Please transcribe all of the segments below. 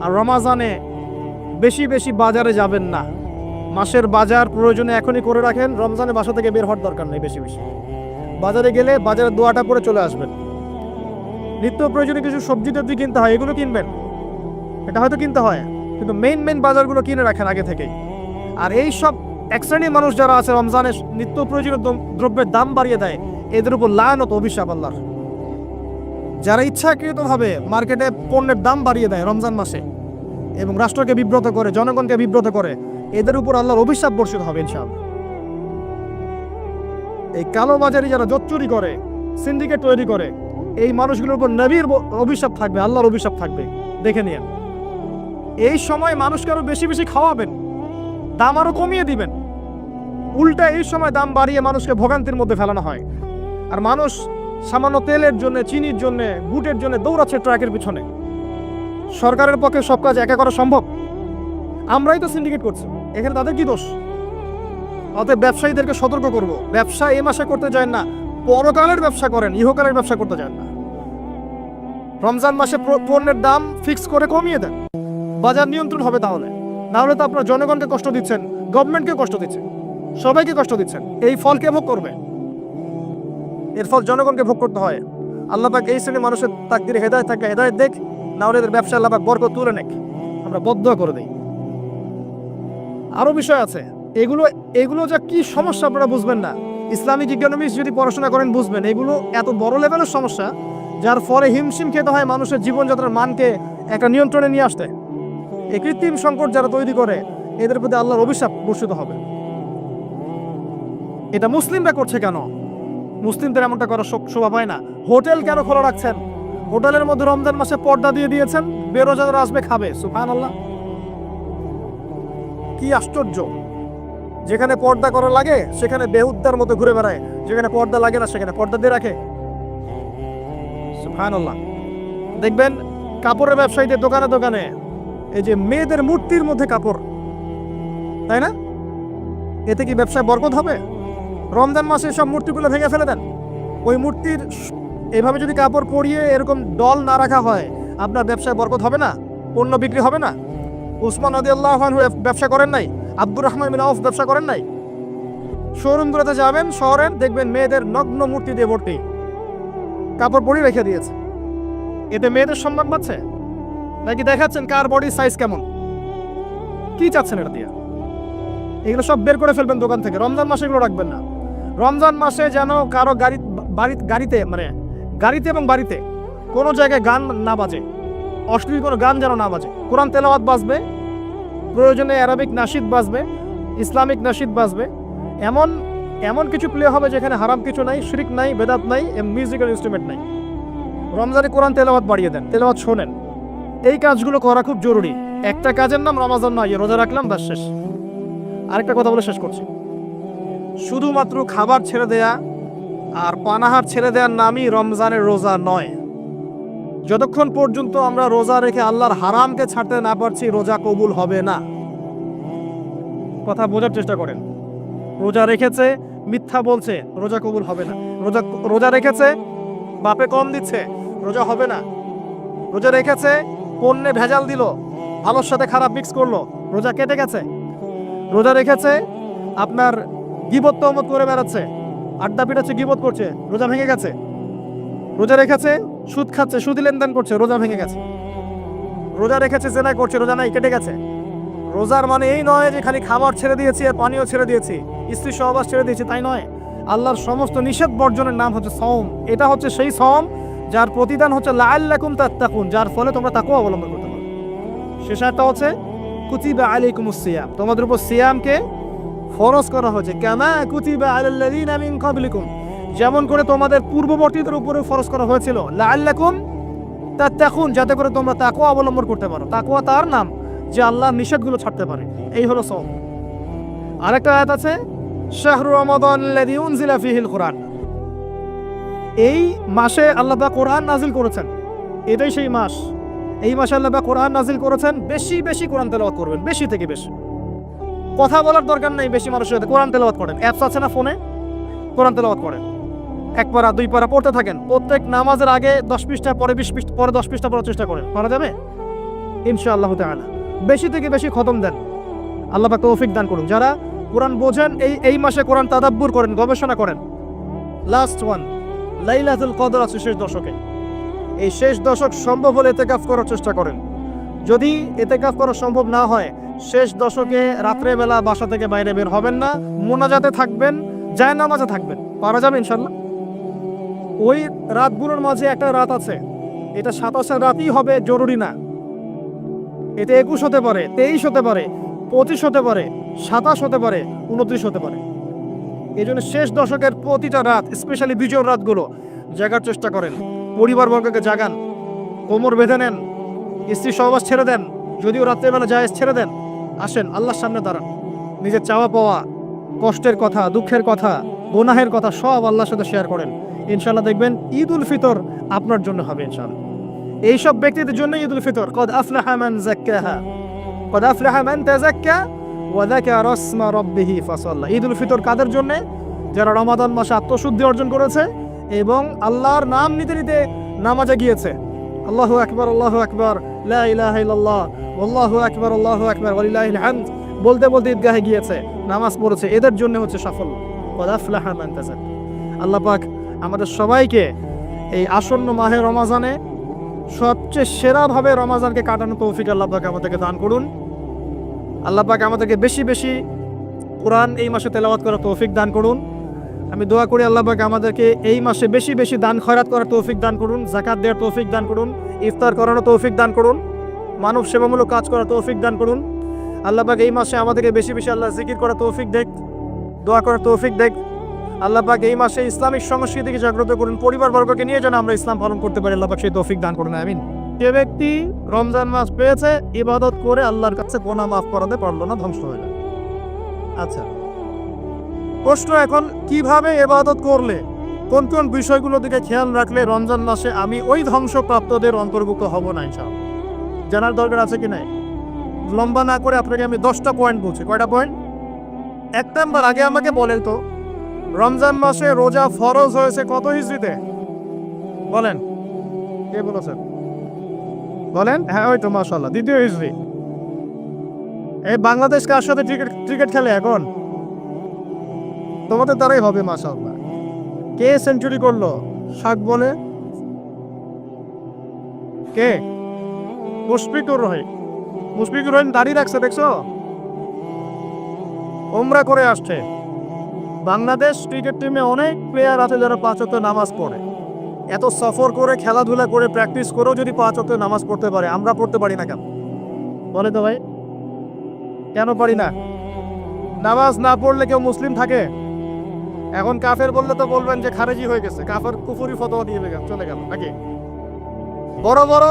আর রমাজানে বেশি বেশি বাজারে যাবেন না। মাসের বাজার প্রয়োজনে এখনই করে রাখেন, রমজানে বাসা থেকে বের হওয়ার দরকার নেই বেশি বেশি। বাজারে গেলে বাজারের দোয়াটা পরে চলে আসবেন। নিত্য প্রয়োজনীয় কিছু সবজি টবজি কিনতে হয়, এগুলো কিনবেন। এটা হয়তো কিনতে হয়, কিন্তু মেইন মেইন বাজারগুলো কিনে রাখেন আগে থেকেই। আর এই সব এক শ্রেণির মানুষ যারা আছে, রমজানে নিত্য প্রয়োজনীয় দ্রব- দ্রব্যের দাম বাড়িয়ে দেয়, এদের উপর লায়নত অভিশাপ আল্লাহর। যারা ইচ্ছাকৃতভাবে মার্কেটে পণ্যের দাম বাড়িয়ে দেয় রমজান মাসে এবং রাষ্ট্রকে বিব্রত করে, জনগণকে বিব্রত করে, এদের উপর আল্লাহর অভিশাপ বর্ষিত হবে ইনশাআল্লাহ। এই কালোবাজারি যারা জোচ্চুরি করে, সিন্ডিকেট তৈরি করে, এই মানুষগুলোর উপর নবীর অভিশাপ থাকবে, আল্লাহর অভিশাপ থাকবে। দেখে নিন এই সময় মানুষকে আরও বেশি বেশি খাওয়াবেন, দাম আরও কমিয়ে দিবেন। উল্টা এই সময় দাম বাড়িয়ে মানুষকে ভোগান্তির মধ্যে ফেলানো হয়। আর মানুষ সামান্য তেলের জন্য, চিনির জন্য বুটের জন্য দৌড়াচ্ছে ট্রাকের পিছনে। সরকারের পক্ষে সব কাজ একা করা সম্ভব? আমরাই তো সিন্ডিকেট করছি। এখানে তাদের কি দোষ? অতএব ব্যবসায়ীদেরকে সতর্ক করব। ব্যবসা এই মাসে করতে যায় না, পরকালের ব্যবসা করেন, ইহকালের ব্যবসা করতে যান না। রমজান মাসে পণ্যের দাম ফিক্স করে কমিয়ে দেন। বাজার নিয়ন্ত্রণ হবে তাহলে। না হলে তো আপনার জনগণকে কষ্ট দিচ্ছেন গভর্নমেন্টকে কষ্ট দিচ্ছেন সবাইকে কষ্ট দিচ্ছেন। এই ফল কে ভোগ করবে। এর ফল জনগণকে ভোগ করতে হয়। আল্লাহ পাক এই শ্রেণির মানুষের তাকদিরে হেদায়ত থাকে, হেদায়ত দেখ, না হলে এদের ব্যবসা আল্লাহ পাক বরকত তুলে নেক। আমরা বদ্ধ করে দিই। আরও বিষয় আছে, এগুলো এগুলো যা কি সমস্যা আপনারা বুঝবেন না। ইসলামিক ইকোনমিক্স যদি পড়াশোনা করেন বুঝবেন, এগুলো এত বড় লেভেলের সমস্যা, যার ফলে হিমশিম খেতে হয় মানুষের জীবনযাত্রার মানকে একটা নিয়ন্ত্রণে নিয়ে আসতে। এই কৃত্রিম সংকট যারা তৈরি করে, এদের প্রতি আল্লাহর অভিশাপ বর্ষিত হবে। এটা মুসলিমরা করছে কেন? মুসলিমদের এমনটা করার শো- শোভা পায় না। হোটেল কেন খোলা রাখছেন? হোটেলের মধ্যে রমজান মাসে পর্দা দিয়ে দিয়েছেন, বেরোজাদার আসবে খাবে সুফান আল্লাহ কি আশ্চর্য। যেখানে পর্দা করা লাগে, সেখানে বেহুদ্দার মতো ঘুরে বেড়ায়। যেখানে পর্দা লাগে না, সেখানে পর্দা দিয়ে রাখে। সুবহানাল্লাহ। দেখবেন, কাপড়ের ব্যবসায়ীদের দোকানে দোকানে এই যে মেয়েদের মূর্তির মধ্যে কাপড়, তাই না? এতে কি ব্যবসায় বরকত হবে? রমজান মাসে সব মূর্তিগুলো ভেঙে ফেলে দেন। ওই মূর্তির এভাবে যদি কাপড় পরিয়ে এরকম ডল না রাখা হয়, আপনার ব্যবসায় বরকত হবে না? পণ্য বিক্রি হবে না? উসমান নদী আল্লাহ ব্যবসা করেন নাই? আব্দুর রহমান বিন ব্যবসা করেন নাই? শোরুমগুলোতে যাবেন, শহরের, দেখবেন মেয়েদের নগ্ন মূর্তি দিয়ে ভর্তি। কাপড় পরিয়ে রেখে দিয়েছে। এতে মেয়েদের সম্মান পাচ্ছে নাকি দেখাচ্ছেন কার বডি সাইজ কেমন? কি চাচ্ছেন এটা দিয়ে? এগুলো সব বের করে ফেলবেন দোকান থেকে। রমজান মাসে এগুলো রাখবেন না। রমজান মাসে যেন কারও গাড়ি বাড়ি গাড়িতে মানে গাড়িতে এবং বাড়িতে কোনো জায়গায় গান না বাজে। অশ্লীল কোনো গান যেন না বাজে। কোরআন তেলাওয়াত বাজবে, প্রয়োজনে অ্যারাবিক নাশিদ বাজবে, ইসলামিক নাশিদ বাজবে। এমন এমন কিছু প্লে হবে যেখানে হারাম কিছু নাই, শিরিক নাই, বেদাত নাই মিউজিক্যাল ইনস্ট্রুমেন্ট নাই। রমজানে কোরআন তেলাওয়াত বাড়িয়ে দেন, তেলাওয়াত শোনেন। এই কাজগুলো করা খুব জরুরি। একটা কাজের নাম রমাজান নয়, রোজা রাখলাম, ব্যাস শেষ। আরেকটা কথা বলে শেষ করছি। শুধুমাত্র খাবার ছেড়ে দেয়া আর পানাহার ছেড়ে দেওয়ার নামই রমজানের রোজা নয়। যতক্ষণ পর্যন্ত আমরা রোজা রেখে আল্লাহর হারামকে ছাড়তে না পারছি, রোজা কবুল হবে না। কথা বোঝার চেষ্টা করেন। রোজা রেখেছে, মিথ্যা বলছে, রোজা কবুল হবে না। রোজা রোজা রেখেছে, বাপে কম দিচ্ছে, রোজা হবে না। রোজা রেখেছে, পণ্যে ভেজাল দিল, ভালোর সাথে খারাপ মিক্স করল, রোজা কেটে গেছে। রোজা রেখেছে, আপনার গিবত তহমত করে বেড়াচ্ছে। আড্ডা পিটাচ্ছে, গিবত করছে, রোজা ভেঙে গেছে। রোজা রেখেছে, সুদ খাচ্ছে, সুদি লেনদেন করছে, রোজা ভেঙে গেছে। রোজা রেখেছে, জেনা করছে, রোজা নাই, কেটে গেছে। রোজার মানে এই নয় যে খালি খাবার ছেড়ে দিয়েছি আর পানীয় ছেড়ে দিয়েছি, স্ত্রী সহবাস ছেড়ে দিয়েছি, তাই নয়। আল্লাহর সমস্ত নিষেধ বর্জনের নাম হচ্ছে সম এটা হচ্ছে সেই সম যার প্রতিদান হচ্ছে লাল্লাকুম তাত্তাকুন, যার ফলে তোমরা তাকেও অবলম্বন করতে পারো। শেষ একটা হচ্ছে, কুতিবা আলাইকুম সিয়াম। তোমাদের উপর সিয়ামকে ফরজ করা হয়েছে। কামা কুতিবা আলাল্লাযিনা মিন ক্বাবলিকুম। যেমন করে তোমাদের পূর্ববর্তীদের উপরে ফরজ করা হয়েছিল। লাআল্লাকুম তাত্তাকুন যাতে করে তোমরা তাকওয়া অবলম্বন করতে পারো। তাকওয়া তার নাম, যে আল্লাহর নিষেধগুলো ছাড়তে পারে। এই হলো সব আরেকটা আয়াত আছে, শাহরু রমাদান আল্লাযী উনজিলা ফীহিল কুরআন। এই মাসে আল্লাহ কোরআন নাজিল করেছেন। এটাই সেই মাস। এই মাসে আল্লাহ কোরআন নাজিল করেছেন, বেশি বেশি কোরআন তেলাওয়াত করবেন, বেশি থেকে বেশি। কথা বলার দরকার নেই বেশি মানুষের সাথে। কোরআন তেলাওয়াত করেন। অ্যাপস আছে না ফোনে? কোরআন তেলাওয়াত করেন। এক পারা, দুই পারা পড়তে থাকেন। প্রত্যেক নামাজের আগে দশ পৃষ্ঠা, পরে বিশ পৃষ্ঠা, পরে দশ পৃষ্ঠা পড়ার চেষ্টা করেন। পারা যাবে? ইনশাআল্লাহ তাআলা। বেশি থেকে বেশি খতম দেন। আল্লাহ পাক তৌফিক দান করুন। যারা কোরআন বোঝেন, এই এই মাসে কোরআন তাদাব্বুর করেন, গবেষণা করেন। লাস্ট ওয়ান লাইলাতুল কদর আছে শেষ দশকে। এই শেষ দশক সম্ভব হলে এতে কাজ করার চেষ্টা করেন। যদি এতে কাজ করা সম্ভব না হয় শেষ দশকে রাত্রেবেলা বাসা থেকে বাইরে বের হবেন না, মোনাজাতে থাকবেন যায় নামাজে থাকবেন। পারা যাবে ইনশাল্লাহ? ওই রাতগুলোর মাঝে একটা রাত আছে। এটা সাতাশের রাতই হবে, জরুরি না। এতে একুশ হতে পারে, তেইশ হতে পারে, পঁচিশ হতে পারে, সাতাশ হতে পারে, উনত্রিশ হতে পারে। এই জন্য শেষ দশকের প্রতিটা রাত, স্পেশালি বিজয় রাতগুলো, জাগার চেষ্টা করেন। পরিবারবর্গকে জাগান, কোমর বেঁধে নেন স্ত্রী সহবাস ছেড়ে দেন, যদিও রাত্রেবেলা যায় ছেড়ে দেন আসেন, আল্লাহর সামনে দাঁড়ান। নিজের চাওয়া পাওয়া, কষ্টের কথা, দুঃখের কথা, গোনাহের কথা সব আল্লাহর সাথে শেয়ার করেন। ইনশাল্লাহ দেখবেন ঈদ উল ফিতর আপনার জন্য হবে ইনশাল্লাহ এইসব ব্যক্তিদের জন্য ঈদ উল ফিতর। কদ আফলাহা মান যাক্কাহা। কদ আফলাহা মান তাযাক্কা ওয়া যাকারা ইসমা রাব্বিহি ফাসাল্লা। ঈদ উল ফিতর কাদের জন্য? যারা রমাদান মাসে আত্মশুদ্ধি অর্জন করেছে এবং আল্লাহর নাম নিতে নিতে নামাজে গিয়েছে। আল্লাহু আকবার আল্লাহু আকবার। লা ইলাহা আল্লাহু আকবার আল্লাহু আকবার ওয়ালিল্লাহিল হামদ বলতে বলতে ঈদগাহে গিয়েছে, নামাজ পড়েছে, এদের জন্য হচ্ছে সাফল্য। কদ আফলাহা মান আল্লাহ পাক আমাদের সবাইকে এই আসন্ন মাহে রমাজানে সবচেয়ে সেরাভাবে রমাজানকে কাটানো তৌফিক আল্লাহ পাক আমাদেরকে দান করুন। আল্লাহ পাক আমাদেরকে বেশি বেশি কোরআন এই মাসে তেলাওয়াত করার তৌফিক দান করুন। আমি দোয়া করি আল্লাহ পাক আমাদেরকে এই মাসে বেশি বেশি দান, খয়রাত করার তৌফিক দান করুন জাকাত দেওয়ার তৌফিক দান করুন, ইফতার করানোর তৌফিক দান করুন। মানব সেবামূলক কাজ করার তৌফিক দান করুন। আল্লাহ পাক এই মাসে আমাদেরকে বেশি বেশি আল্লাহ জিকির করার তৌফিক দেখ, দোয়া করার তৌফিক দেখ। আল্লাহ পাক এই মাসে ইসলামিক সংস্কৃতিকে জাগ্রত করুন, পরিবারবর্গকে নিয়ে যেন আমরা ইসলাম পালন করতে পারি। আল্লাহ পাক সেই তৌফিক দান করুন, আমিন। যে ব্যক্তি রমজান মাস পেয়েছে, ইবাদত করে আল্লাহর কাছে গোনা মাফ করাতে পারল না, ধ্বংস হয়ে গেল আচ্ছা। প্রশ্ন এখন, কীভাবে এবাদত করলে, কোন কোন বিষয়গুলো দিকে খেয়াল রাখলে রমজান মাসে আমি ওই ধ্বংসপ্রাপ্তদের অন্তর্ভুক্ত হব না, ইনশাআল্লাহ? জানার দরকার আছে কি নাই? লম্বা না করে আপনাকে আমি দশটা পয়েন্ট বলছি। কয়টা পয়েন্ট এক নাম্বার, আগে আমাকে বলেন তো, রমজান মাসে রোজা ফরজ হয়েছে কত হিজড়িতে? বলেন। কে বলেছেন বলেন? হ্যাঁ ওই তো মাসাল্লাহ দ্বিতীয় হিজড়ি। এই বাংলাদেশ কার সাথে ক্রিকেট ক্রিকেট খেলে এখন? তোমাদের দ্বারাই হবে মাসাল্লাহ কে সেঞ্চুরি করল? শাক বলে? কে? মুশফিকুর রহিম। মুশফিকুর রহিম দাঁড়িয়ে রাখছে, দেখছ? ওমরা করে আসছে। বাংলাদেশ ক্রিকেট টিমে অনেক প্লেয়ার আছে যারা পাঁচ ওয়াক্ত নামাজ পড়ে। এত সফর করে, খেলাধুলা করে প্র্যাকটিস করেও যদি পাঁচ ওয়াক্ত নামাজ পড়তে পারে, আমরা পড়তে পারি না কেন? বলে তো ভাই, কেন পারি না? নামাজ না পড়লে কেউ মুসলিম থাকে? এখন কাফের বললে তো বলবেন যে খারেজি হয়ে গেছে। কাফের কুফুরি ফতোয়া দিয়ে গেল, চলে গেল, নাকি? বড় বড়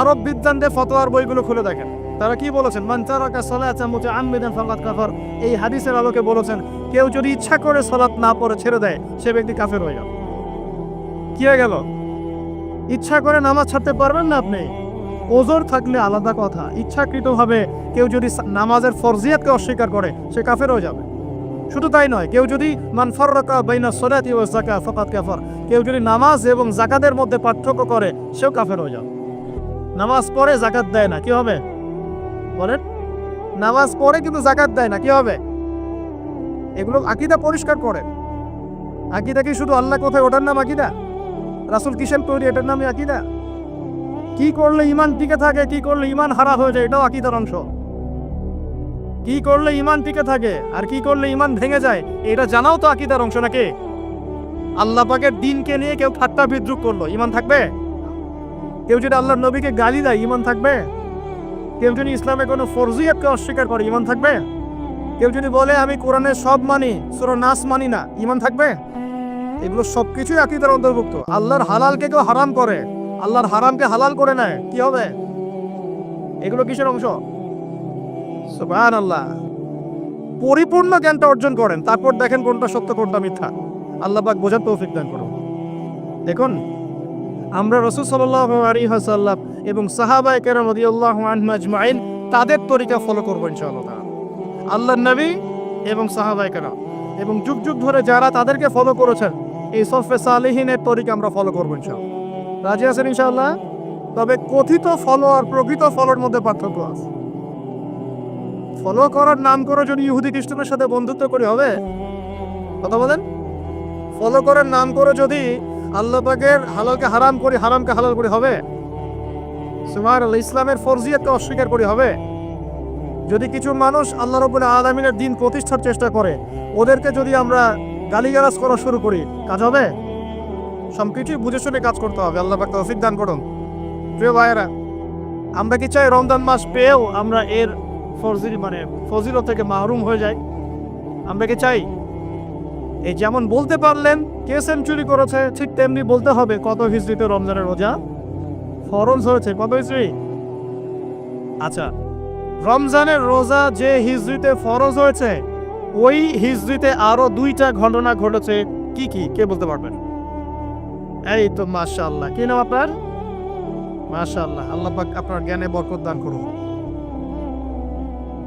আরব বিদ্যানদের ফতোয়ার বইগুলো খুলে দেখেন। তারা কি বলেছেন? মানচারাকা সালাতা মুতাআম্মিদান ফাকাদ কাফার। এই হাদিসের আলোকে বলেছেন, কেউ যদি ইচ্ছা করে সালাত না পড়ে, ছেড়ে দেয়, সে ব্যক্তি কাফের হয়ে গেল। কি হয়ে গেল? ইচ্ছা করে নামাজ ছাড়তে পারবেন না আপনি? ওজোর থাকলে আলাদা কথা। ইচ্ছাকৃতভাবে কেউ যদি নামাজের ফরজিয়াতকে অস্বীকার করে, সে কাফের হয়ে যাবে। শুধু তাই নয়, কেউ যদি মানফাররাকা বাইনা সলাতি ওয়া যাকা ফাকাদ কাফার। কেউ যদি নামাজ এবং জাকাতের মধ্যে পার্থক্য করে, সেও কাফের হয়ে যাবে। নামাজ পড়ে জাকাত দেয় না, কি হবে? বলেন। নামাজ পড়ে কিন্তু জাকাত দেয় না, কি হবে? এগুলো আকিদা পরিষ্কার করে আকিদা কি শুধু আল্লাহ কোথায় ওটার নাম আকিদা? রাসুল কিসেন তৈরি, এটার নামই আকিদা? কি করলে ইমান টিকে থাকে, কি করলে ইমান হারা হয়ে যায়, এটাও আকিদার অংশ। কি করলে ইমান টিকে থাকে আর কি করলে ইমান ভেঙে যায়, এটা জানাও তো আকিদার অংশ নাকি? আল্লাহ পাকের দিনকে নিয়ে কেউ ঠাট্টা বিদ্রুপ করল ইমান থাকবে? কেউ যদি আল্লাহর নবীকে গালি দেয় ইমান থাকবে? কেউ যদি ইসলামে কোনো ফরজিয়াতকে অস্বীকার করে ইমান থাকবে? কেউ যদি বলে, আমি কোরআনের সব মানি, সুরো নাস মানি না ইমান থাকবে? এগুলো সব কিছুই আকিদার অন্তর্ভুক্ত। আল্লাহর হালালকে কেউ হারাম করে, আল্লাহর হারামকে হালাল করে নেয়, কি হবে? এগুলো কিসের অংশ? আল্লাহ পরিপূর্ণ জ্ঞানটা অর্জন করেন, তারপর দেখেন কোনটা সত্য, কোনটা মিথ্যা। আল্লাহ পাক বোঝার তৌফিক দান করুন। দেখুন, আমরা রসুল সাল্লাল্লাহু আলাইহি ওয়াসাল্লাম এবং সাহাবা কেরাম রাদিয়াল্লাহু আনহুম আজমাইন, তাদের তরিকা ফলো করব ইনশাআল্লাহ তাআলা। আল্লাহর নবী এবং সাহাবা এবং যুগ যুগ ধরে যারা তাদেরকে ফলো করেছেন, এই সফে সালেহিনের তরিকা আমরা ফলো করব ইনশাআল্লাহ। রাজি আছেন ইনশাআল্লাহ? তবে কথিত ফলো আর প্রকৃত ফলোর মধ্যে পার্থক্য আছে। ফলো করার নাম করে যদি ইহুদি খ্রিস্টানের সাথে বন্ধুত্ব করি, হবে? কথা বলেন। ফলো করার নাম করে যদি আল্লাহ পাকের হালালকে হারাম করি, হারামকে হালাল করি, হবে? সুমার ইসলামের ফরজিয়াতকে অস্বীকার করি, হবে? যদি কিছু মানুষ আল্লাহ রবুল আলমিনের দিন প্রতিষ্ঠার চেষ্টা করে, ওদেরকে যদি আমরা গালিগালাজ করা শুরু করি, কাজ হবে? সব কিছুই বুঝে শুনে কাজ করতে হবে, আল্লাহ পাক তৌফিক দান করুন। প্রিয় ভাইয়েরা, আমরা কি চাই রমজান মাস পেয়েও আমরা এর ফরজিল মানে ফজিলত থেকে মাহরুম হয়ে যায়। আমরা কি চাই? এই যেমন বলতে পারলেন, কে সেঞ্চুরি করেছে, ঠিক তেমনি বলতে হবে কত হিজড়িতে রমজানের রোজা ফরজ হয়েছে। কত হিজড়ি? আচ্ছা রমজানের রোজা যে হিজড়িতে ফরজ হয়েছে, ওই হিজড়িতে আরও দুইটা ঘটনা ঘটেছে। কি কি? কে বলতে পারবেন? এই তো মাশাআল্লাহ। কি নাম আপনার? মাশাআল্লাহ। আল্লাহ পাক আপনার জ্ঞানে বরকত দান করুন।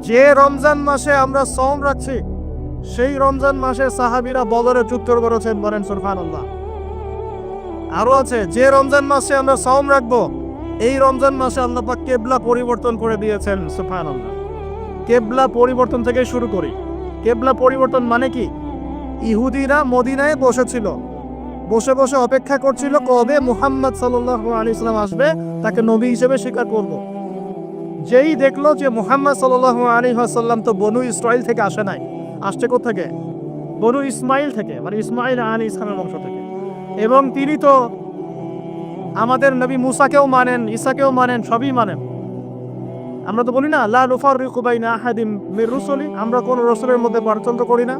যে রমজান মাসে আমরা সম রাখছি, সেই রমজান মাসে সাহাবিরা বদরে যুদ্ধ করেছেন বলেন সুরফান আল্লাহ আরও আছে, যে রমজান মাসে আমরা সম রাখব, এই রমজান মাসে আল্লাহ পাক কেবলা পরিবর্তন করে দিয়েছেন সুফান আল্লাহ কেবলা পরিবর্তন থেকে শুরু করি। কেবলা পরিবর্তন মানে কি? ইহুদিরা মদিনায় বসেছিল। বসে বসে অপেক্ষা করছিল কবে মুহাম্মদ সাল্লাহ আলী ইসলাম আসবে, তাকে নবী হিসেবে স্বীকার করব। যেই দেখল যে মুহাম্মদ সাল্লাহ আলী সাল্লাম তো বনু ইসরায়েল থেকে আসে নাই, আসছে থেকে বনু ইসমাইল থেকে মানে ইসমাইল আলী ইসলামের বংশ থেকে। এবং তিনি তো আমাদের নবী মুসাকেও মানেন, ঈসাকেও মানেন, সবই মানেন। আমরা তো বলি না, লা রুফার রিকুবাইনা আহাদিম মির রুসুলি, আমরা কোন রসুলের মধ্যে পার্থক্য করি না।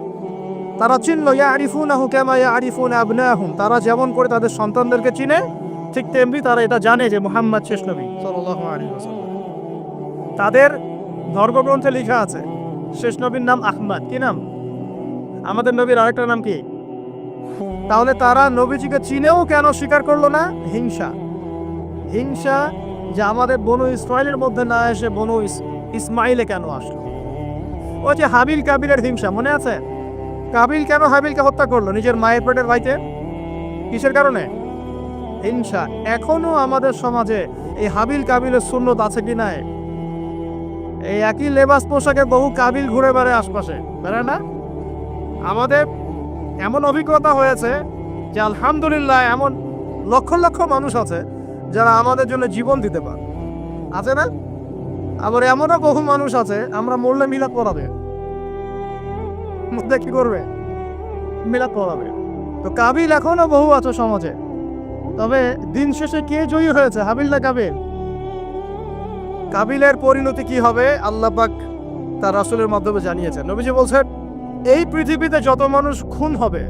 তারা চিনল ইয়া আরিফুনাহু কামা ইয়া আরিফুন আবনাহুম। তারা যেমন করে তাদের সন্তানদেরকে চিনে, ঠিক তেমনি তারা এটা জানে যে মোহাম্মদ শেষ নবী। আলাইহি ওয়াসাল্লাম। তাদের ধর্মগ্রন্থে লেখা আছে। শেষ নবীর নাম আহমদ। কি নাম? আমাদের নবীর আরেকটা নাম কি? তাহলে তারা নবীজিকে চিনেও কেন স্বীকার করল না? হিংসা। হিংসা যে আমাদের বনু ইসরায়েলের মধ্যে না এসে বনু ইস- ইসমাইলে কেন আসলো? ও যে হাবিল কাবিলের হিংসা, মনে আছে? কাবিল কেন হাবিলকে হত্যা করল? নিজের মায়ের পেটের ভাইতে কিসের কারণে? হিংসা। এখনও আমাদের সমাজে এই হাবিল কাবিলের সুন্নত আছে কি নাই? এই একই লেবাস পোশাকে বহু কাবিল ঘুরে বেড়ে আশপাশে, বেড়ায় না? আমাদের এমন অভিজ্ঞতা হয়েছে যে আলহামদুলিল্লাহ এমন লক্ষ লক্ষ মানুষ আছে যারা আমাদের জন্য জীবন দিতে পারে। আছে না? আবার এমনও বহু মানুষ আছে, আমরা মরলে মিলাদ পড়াবে। মধ্যে কি করবে? মিলাদ পড়াবে। তো কাবিল এখনও বহু আছে সমাজে। তবে দিন শেষে কে জয়ী হয়েছে? হাবিল না কাবিল? কাবিলের পরিণতি কি হবে? আল্লাহ পাক তার রাসূলের মাধ্যমে জানিয়েছেন। নবীজি বলছেন, এই পৃথিবীতে যত মানুষ খুন হবে,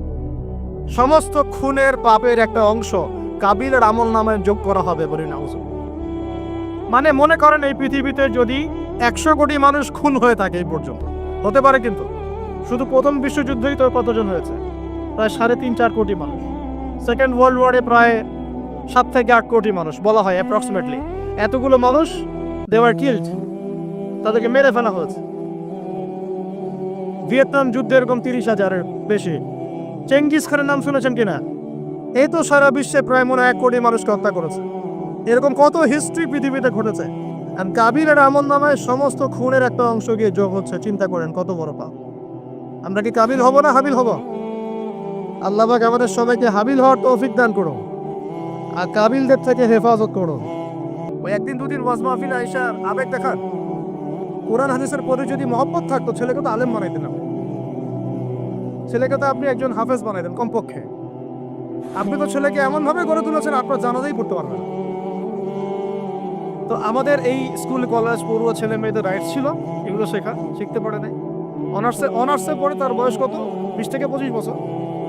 সমস্ত খুনের পাপের একটা অংশ কাবিলের আমল নামায় যোগ করা হবে বলে না মানে মনে করেন এই পৃথিবীতে যদি একশো কোটি মানুষ খুন হয়ে থাকে এই পর্যন্ত। হতে পারে কিন্তু, শুধু প্রথম বিশ্বযুদ্ধেই তো কতজন হয়েছে? প্রায় সাড়ে তিন চার কোটি মানুষ। সেকেন্ড ওয়ার্ল্ড ওয়ারে প্রায় সাত থেকে আট কোটি মানুষ বলা হয় অ্যাপ্রক্সিমেটলি এতগুলো মানুষ দেওয়ার কিল্ড তাদেরকে মেরে ফেলা হয়েছে। ভিয়েতনাম যুদ্ধে এরকম তিরিশ হাজারের বেশি। চেঙ্গিস খানের নাম শুনেছেন কিনা? এই তো সারা বিশ্বে প্রায় মনে এক কোটি মানুষকে হত্যা করেছে। এরকম কত হিস্ট্রি পৃথিবীতে ঘটেছে। আর কাবিলের আমল নামায় সমস্ত খুনের একটা অংশ গিয়ে যোগ হচ্ছে। চিন্তা করেন, কত বড় পাপ। আমরা কি কাবিল হব না হাবিল হব? আল্লাহবাক আমাদের সবাইকে হাবিল হওয়ার তৌফিক দান করো আর কাবিলদের থেকে হেফাজত করো ওই একদিন দুদিন ওয়াজ মাহফিল আইসার আবেগ দেখান। কোরআন হাদিসের প্রতি যদি মহব্বত থাকতো, ছেলেকে তো আলেম বানাই দিলাম। ছেলেকে তো আপনি একজন হাফেজ বানাই দেন কমপক্ষে। আপনি তো ছেলেকে এমন ভাবে গড়ে তুলেছেন, আপনার জানাতেই পড়তে পারবেন তো আমাদের এই স্কুল, কলেজ, পড়ুয়া ছেলে মেয়েদের রাইটস ছিল, এগুলো শেখা, শিখতে পারে নাই। অনার্সে অনার্সে পড়ে তার বয়স কত? বিশ থেকে পঁচিশ বছর।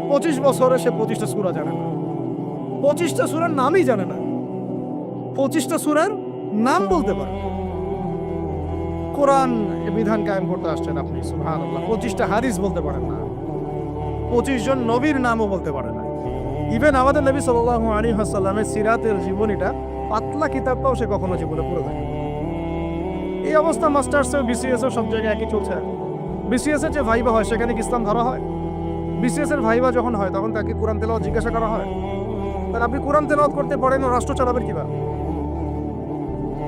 পঁচিশ বছরে সে পঁচিশটা সুরা জানে না। পঁচিশটা সুরের নামই জানে না। পঁচিশটা সুরের নাম বলতে পারে। কোরআন বিধান কায়েম করতে আসছেন আপনি, সুবহানাল্লাহ। পঁচিশটা হাদিস বলতে পারেন না। পঁচিশ জন নবীর নামও বলতে পারে না। ইভেন আমাদের নবী সাল্লাল্লাহু আলাইহি ওয়াসাল্লামের সিরাতের জীবনীটা পাতলা কিতাবটাও সে কখনো জীবনে পড়ে দেয় এই অবস্থা মাস্টার্সেও বিসিএসও সব জায়গায় একই চলছে। বিসিএস এর যে ভাইবা হয়, সেখানে কি ইসলাম ধরা হয়? বিসিএস এর ভাইবা যখন হয়, তখন তাকে কোরআন তেলাওয়াত জিজ্ঞাসা করা হয়। তাহলে আপনি কোরআন তেলাওয়াত করতে পারেন রাষ্ট্র চালাবেন কীভাবে?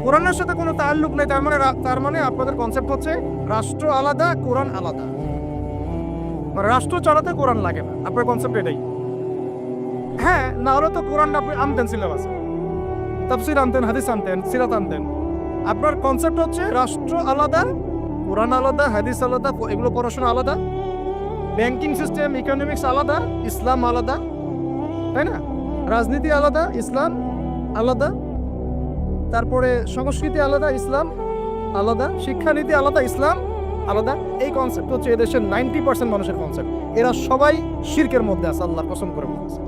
কোরআনের সাথে কোনো তাল্লুক নেই, তার মানে তার মানে আপনাদের কনসেপ্ট হচ্ছে রাষ্ট্র আলাদা, কোরআন আলাদা। মানে রাষ্ট্র চালাতে কোরআন লাগে না। আপনার কনসেপ্ট এটাই। হ্যাঁ না হলে তো কোরআন আপনি আনতেন সিলেবাসে। তাফসির আনতেন, হাদিস আনতেন, সিরাত আনতেন। আপনার কনসেপ্ট হচ্ছে রাষ্ট্র আলাদা, কোরআন আলাদা, হাদিস আলাদা এগুলো পড়াশোনা আলাদা। ব্যাংকিং সিস্টেম ইকোনমিক্স আলাদা, ইসলাম আলাদা। তাই না? রাজনীতি আলাদা, ইসলাম আলাদা। তারপরে সংস্কৃতি আলাদা, ইসলাম আলাদা, শিক্ষানীতি আলাদা, ইসলাম আলাদা। এই কনসেপ্ট হচ্ছে এদেশের নাইনটি পার্সেন্ট মানুষের কনসেপ্ট এরা সবাই শির্কের মধ্যে আছে আল্লাহর কসম করে বলছে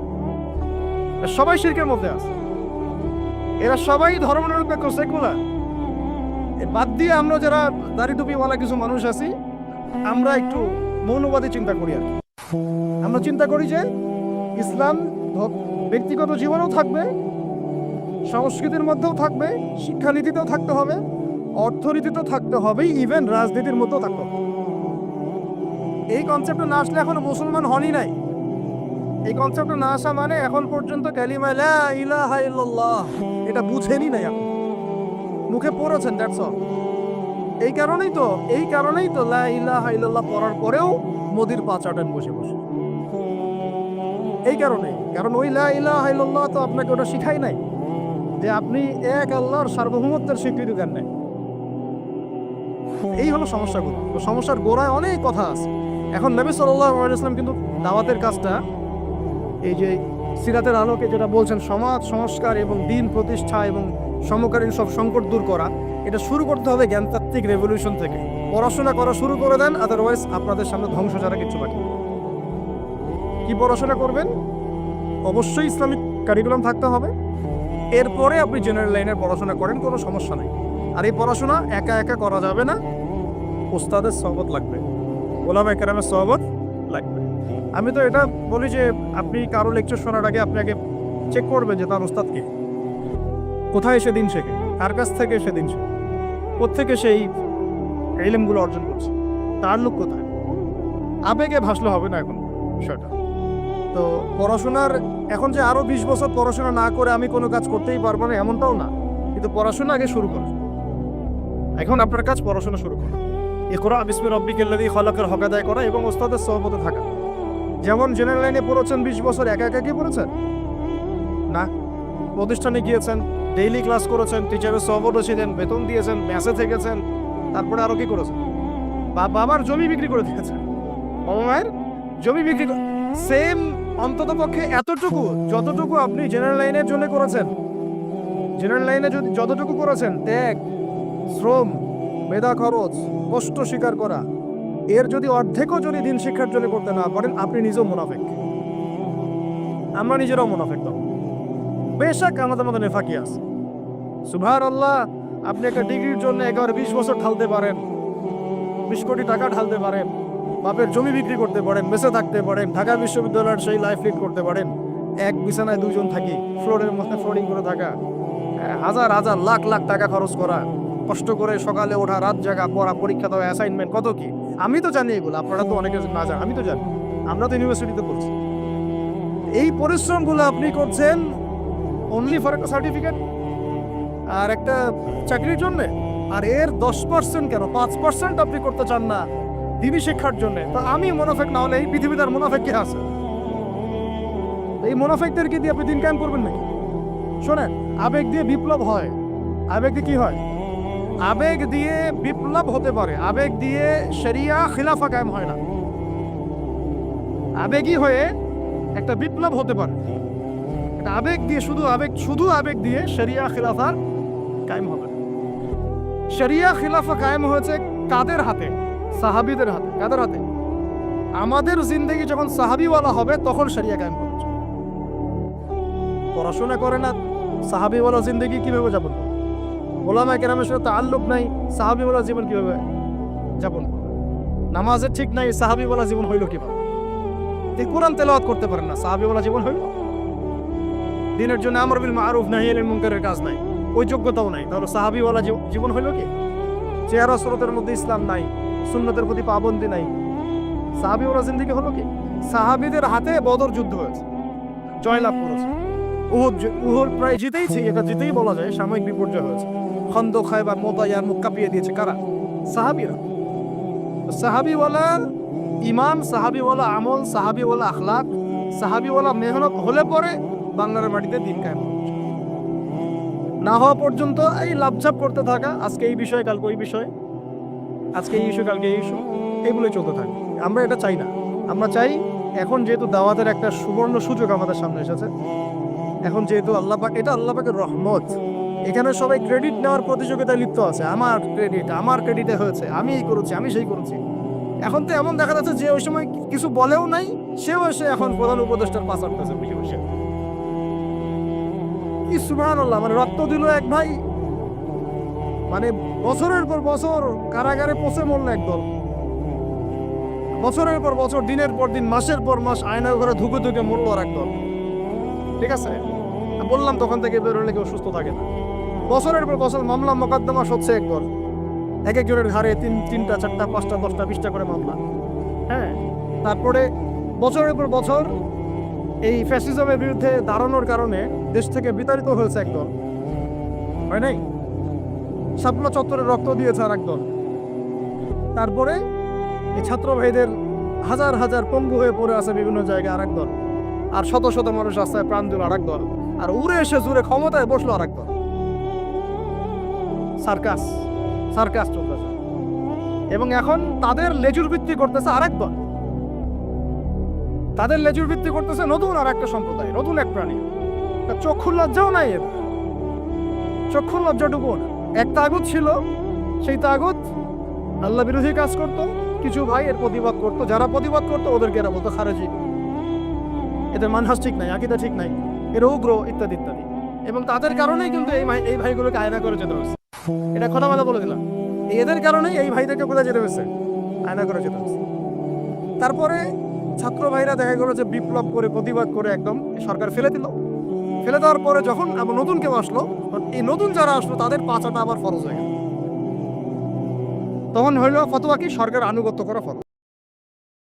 সবাই শির্কের মধ্যে আছে। এরা সবাই ধর্মনিরপেক্ষ সেকুলার বাদ দিয়ে আমরা যারা দাড়ি টুপিওয়ালা কিছু মানুষ আছি, আমরা একটু মৌলবাদী চিন্তা করি আর আমরা চিন্তা করি যে ইসলাম ব্যক্তিগত জীবনেও থাকবে সংস্কৃতির মধ্যেও থাকবে, শিক্ষানীতিতেও থাকতে হবে, অর্থনীতিতেও থাকতে হবে ইভেন রাজনীতির মধ্যেও থাকতে হবে। এই কনসেপ্টে না আসলে এখনও মুসলমান হনই নাই। এই কনসেপ্টে না আসা মানে এখন পর্যন্ত কালিমা লা ইলাহা ইল্লাল্লাহ, এটা বুঝেনি নাই আপনি মুখে পড়েছেন দ্যাটস অল এই কারণেই তো, এই কারণেই তো লা ইলাহা ইল্লাল্লাহ পড়ার পরেও মোদির পা চাটেন বসে বসে। এই কারণে, কারণ ওই লা ইলাহা ইল্লাল্লাহ তো আপনাকে ওটা শিখাই নাই। যে আপনি এক আল্লাহর সার্বভৌমত্বের স্বীকৃতি দেন নাই। এই হলো সমস্যাগুলো। সমস্যার গোড়ায় অনেক কথা আছে। এখন নবী ইসলাম কিন্তু দাওয়াতের কাজটা, এই যে সিরাতের আলোকে যেটা বলছেন, সমাজ, সংস্কার এবং দিন প্রতিষ্ঠা এবং সমকালীন সব সংকট দূর করা, এটা শুরু করতে হবে জ্ঞানতাত্ত্বিক রেভলিউশন থেকে। পড়াশোনা করা শুরু করে দেন আদারওয়াইজ আপনাদের সামনে ধ্বংস ছাড়া কিছু বাকি। কি পড়াশোনা করবেন? অবশ্যই ইসলামিক কারিকুলাম থাকতে হবে। এরপরে আপনি জেনারেল লাইনের পড়াশোনা করেন, কোনো সমস্যা নেই। আর এই পড়াশোনা একা একা করা যাবে না। ওস্তাদের সহবত লাগবে। ওলামা একরামের সহবত লাগবে। আমি তো এটা বলি যে, আপনি কারও লেকচার শোনার আগে আপনি আগে চেক করবেন যে তার ওস্তাদ কে। কোথায় সে দিন শেখে? কার কাছ থেকে সে দিন শেখে? কোথেকে সেই এলিমগুলো অর্জন করছে? তার লোক কোথায়? আবেগে ভাসলে হবে না এখন সেটা তো পড়াশোনার, এখন যে আরও বিশ বছর পড়াশোনা না করে আমি কোনো কাজ করতেই পারব না, এমনটাও না। কিন্তু পড়াশোনা আগে শুরু করুন এখন আপনার কাজ পড়াশোনা শুরু করো। ইকরা বিসমি রব্বিকাল্লাযী খলাকের হক আদায় করা এবং ওস্তাদের সহবতে থাকা। যেমন জেনারেল লাইনে পড়েছেন বিশ বছর, একা একা কি পড়েছেন? না। প্রতিষ্ঠানে গিয়েছেন ডেইলি ক্লাস করেছেন টিচারের সহবতে ছিলেন, বেতন দিয়েছেন মেসে থেকেছেন, তারপরে আরও কি করেছেন? বাবার জমি বিক্রি করে দিয়েছেন। মায়ের জমি বিক্রি সেম অন্তত পক্ষে এতটুকু, যতটুকু আপনি জেনারেল লাইনের জন্য করেছেন। জেনারেল লাইনে যদি যতটুকু করেছেন, ত্যাগ, শ্রম, মেধা খরচ, কষ্ট স্বীকার করা, এর যদি অর্ধেকও যদি দিন শিক্ষার জন্য করতে না পারেন, আপনি নিজেও মুনাফেক। আমরা নিজেরাও মুনাফেক তখন বেশাক আমাদের মধ্যে নেফাকি আছে। সুভার আল্লাহ আপনি একটা ডিগ্রির জন্য এগারো বিশ বছর ঢালতে পারেন। বিশ কোটি টাকা ঢালতে পারেন। বাপের জমি বিক্রি করতে পারেন বেঁচে থাকতে পারেন, ঢাকা বিশ্ববিদ্যালয়ের সেই লাইফ লিড করতে পারেন। এক বিছানায় দুজন থাকি ফ্লোরের মধ্যে ফ্লোরিং করে থাকা। হাজার হাজার লাখ লাখ টাকা খরচ করা, কষ্ট করে সকালে ওঠা, রাত জাগা, পড়া, পরীক্ষা দেওয়া অ্যাসাইনমেন্ট কত কি? আমি তো জানি এগুলো, আপনারা তো অনেকে না জানেন, আমি তো জানি। আমরা তো ইউনিভার্সিটিতে পড়ছি। এই পরিশ্রমগুলো আপনি করছেন অনলি ফর একটা সার্টিফিকেট আর একটা চাকরির জন্যে? আর এর দশ পার্সেন্ট কেন? পাঁচ পার্সেন্ট আপনি করতে চান না। দিবি শিক্ষার জন্য। তো আমি মোনাফেক না হলে এই পৃথিবীতে আর মোনাফেক কে আছে? এই মোনাফেকদেরকে দিয়ে আপনি দিন কায়েম করবেন নাকি? শোনেন, আবেগ দিয়ে বিপ্লব হয়। আবেগ দিয়ে কি হয়? আবেগ দিয়ে বিপ্লব হতে পারে। আবেগ দিয়ে শরিয়া খিলাফা কায়েম হয় না। আবেগই হয়ে একটা বিপ্লব হতে পারে। এটা আবেগ দিয়ে শুধু আবেগ শুধু আবেগ দিয়ে শরিয়া খিলাফার কায়েম হবে। না। শরিয়া খিলাফা কায়েম হয়েছে কাদের হাতে? সাহাবিদের হাতে, কাদের হাতে? আমাদের জিন্দগি যখন সাহাবিওয়ালা হবে, তখন শরিয়া কায়েম করেছে পড়াশোনা করে না, সাহাবিওয়ালা জিন্দগি কীভাবে যাপন করবে? ওলামা কেরামের সাথে তাল্লুক নাই, সাহাবিওয়ালা জীবন কীভাবে যাপন করবে? নামাজের ঠিক নাই, সাহাবিওয়ালা জীবন হইল কীভাবে? এই কোরআন তেলাওয়াত করতে পারেন না, সাহাবিওয়ালা জীবন হইল। দিনের জন্য আমর বিল মারুফ নাহি আনিল মুনকারের কাজ নাই, ওই যোগ্যতাও নাই, তাহলে সাহাবিওয়ালা জীব- জীবন হইল কি? চেহারা স্রোতের মধ্যে ইসলাম নাই সুন্নতের প্রতি পাবন্দি নাই। সাহাবিওয়ালা জিন্দিগি হলো কি? সাহাবিদের হাতে বদর যুদ্ধ হয়েছে, জয়লাভ করেছে। প্রায় জিতেইছি এটা জিতেই বলা যায়, সাময়িক বিপর্যয় হয়েছে। হয় মোতায়ার মুখ কাঁপিয়ে দিয়েছে কারা? সাহাবিরা। সাহাবিওয়ালা আমল, সাহাবিওয়ালা আখলাক, সাহাবিওয়ালা মেহনত হলে পরে বাংলার মাটিতে দিন না হওয়া পর্যন্ত এই লাভঝাপ করতে থাকা, আজকে এই বিষয়ে, কালকে ওই বিষয়। আজকে এই ইস্যু কালকে এই ইস্যু এগুলোই চলতে থাকে। আমরা এটা চাই না। আমরা চাই এখন যেহেতু দাওয়াতের একটা সুবর্ণ সুযোগ আমাদের সামনে এসেছে, এখন যেহেতু আল্লাহ পাক, এটা আল্লাহ পাকের রহমত। এখানে সবাই ক্রেডিট নেওয়ার প্রতিযোগিতায় লিপ্ত আছে। আমার ক্রেডিট আমার ক্রেডিটে হয়েছে। আমি এই করেছি, আমি সেই করেছি। এখন তো এমন দেখা যাচ্ছে যে ওই সময় কিছু বলেও নাই, সেও এসে এখন প্রধান উপদেষ্টার পাশ আটতেছে বসে বসে। কি সুবহানাল্লাহ মানে রক্ত দিল এক ভাই মানে বছরের পর বছর কারাগারে পচে মরল একদল। বছরের পর বছর, দিনের পর দিন, মাসের পর মাস আয়নার ঘরে ধুকে ধুকে মরল আর একদল। ঠিক আছে? বললাম তখন থেকে বেরোলে কেউ সুস্থ থাকে না। বছরের পর বছর মামলা মোকদ্দমা সচ্ছে একদল। এক একজনের ঘাড়ে তিন, তিনটা, চারটা, পাঁচটা, দশটা, বিশটা করে মামলা। হ্যাঁ? তারপরে বছরের পর বছর এই ফ্যাসিজমের বিরুদ্ধে দাঁড়ানোর কারণে দেশ থেকে বিতাড়িত হয়েছে একদল। হয় নাই? শাপলা চত্বরে রক্ত দিয়েছে আর একদল তারপরে এই ছাত্র ভাইদের হাজার হাজার পঙ্গু হয়ে পড়ে আছে বিভিন্ন জায়গায় আর দল। আর শত শত মানুষ রাস্তায় প্রাণ দিল আর দল। আর উড়ে এসে জুড়ে ক্ষমতায় বসল আর দল। সার্কাস সার্কাস চলতেছে। এবং এখন তাদের লেজুর ভিত্তি করতেছে আরেক দল। তাদের লেজুর ভিত্তি করতেছে নতুন আর একটা সম্প্রদায়, নতুন এক প্রাণী। চক্ষুর লজ্জাও নাই এর চক্ষুর লজ্জাটুকু না এক তাগুত ছিল। সেই তাগুত আল্লাহ বিরোধী কাজ করত, কিছু ভাই এর প্রতিবাদ করতো, যারা প্রতিবাদ করতো ওদেরকে এরা বলতো খারেজি। এদের মানহাস ঠিক নাই, আকিদা ঠিক নাই, এর উগ্র ইত্যাদি ইত্যাদি। এবং তাদের কারণেই কিন্তু এই এই ভাইগুলোকে আয়না করে যেতে হয়েছে। এটা কথা কথা বলে দিলাম। এদের কারণেই এই ভাইদেরকে কোথায় যেতে হয়েছে, আয়না করে যেতে হয়েছে। তারপরে ছাত্র ভাইরা দেখা গেলো যে বিপ্লব করে, প্রতিবাদ করে একদম সরকার ফেলে দিল। ফেলে দেওয়ার পরে যখন আবার নতুন কেউ আসলো এই নতুন যারা আসলো, তাদের পাচাটা আবার ফরজ হয়ে গেল। তখন হইল ফতোয়া কি? সরকার আনুগত্য করা ফরজ।